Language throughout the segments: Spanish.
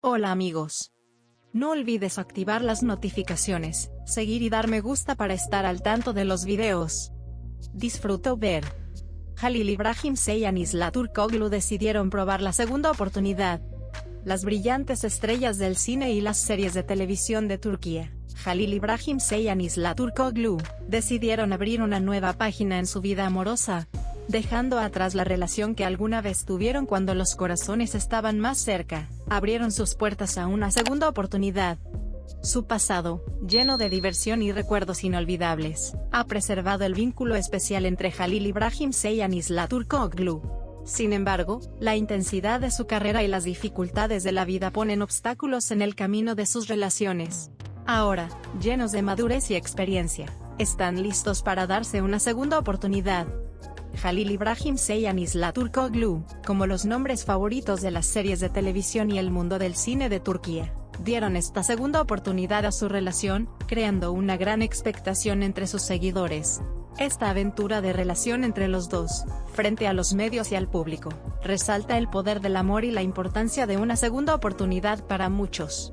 Hola amigos. No olvides activar las notificaciones, seguir y dar me gusta para estar al tanto de los videos. Disfruto ver. Halil Ibrahim Seyhan y Zlatur Koglu decidieron probar la segunda oportunidad. Las brillantes estrellas del cine y las series de televisión de Turquía, Halil Ibrahim Seyhan y Zlatur Koglu, decidieron abrir una nueva página en su vida amorosa, dejando atrás la relación que alguna vez tuvieron cuando los corazones estaban más cerca, abrieron sus puertas a una segunda oportunidad. Su pasado, lleno de diversión y recuerdos inolvidables, ha preservado el vínculo especial entre Jalil Ibrahim Seyhan y Zlatur Koglu. Sin embargo, la intensidad de su carrera y las dificultades de la vida ponen obstáculos en el camino de sus relaciones. Ahora, llenos de madurez y experiencia, están listos para darse una segunda oportunidad. Jalil Ibrahim Seyhan y Zlatur Koglu, como los nombres favoritos de las series de televisión y el mundo del cine de Turquía, dieron esta segunda oportunidad a su relación, creando una gran expectación entre sus seguidores. Esta aventura de relación entre los dos, frente a los medios y al público, resalta el poder del amor y la importancia de una segunda oportunidad para muchos.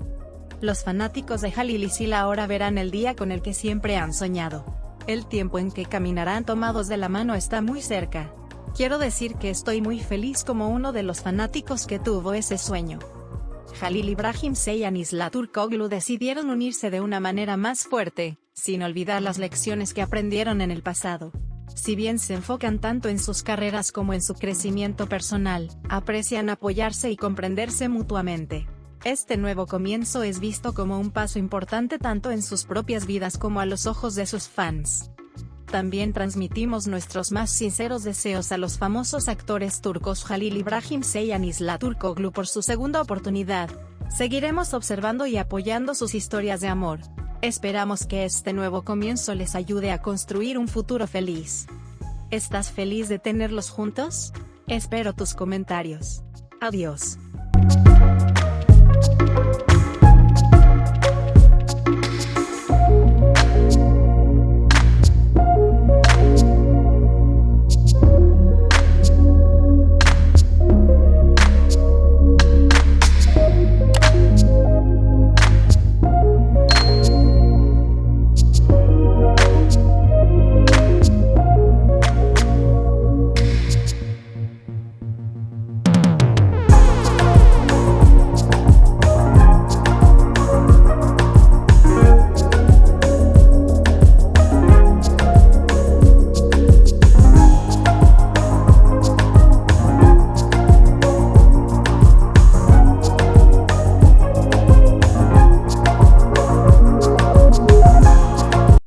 Los fanáticos de Jalil y ahora verán el día con el que siempre han soñado. El tiempo en que caminarán tomados de la mano está muy cerca. Quiero decir que estoy muy feliz como uno de los fanáticos que tuvo ese sueño. Jalil Ibrahim Seyhan y Zlatur Koglu decidieron unirse de una manera más fuerte, sin olvidar las lecciones que aprendieron en el pasado. Si bien se enfocan tanto en sus carreras como en su crecimiento personal, aprecian apoyarse y comprenderse mutuamente. Este nuevo comienzo es visto como un paso importante tanto en sus propias vidas como a los ojos de sus fans. También transmitimos nuestros más sinceros deseos a los famosos actores turcos Jalil Ibrahim Seyhan y Zlatur Koglu por su segunda oportunidad. Seguiremos observando y apoyando sus historias de amor. Esperamos que este nuevo comienzo les ayude a construir un futuro feliz. ¿Estás feliz de tenerlos juntos? Espero tus comentarios. Adiós.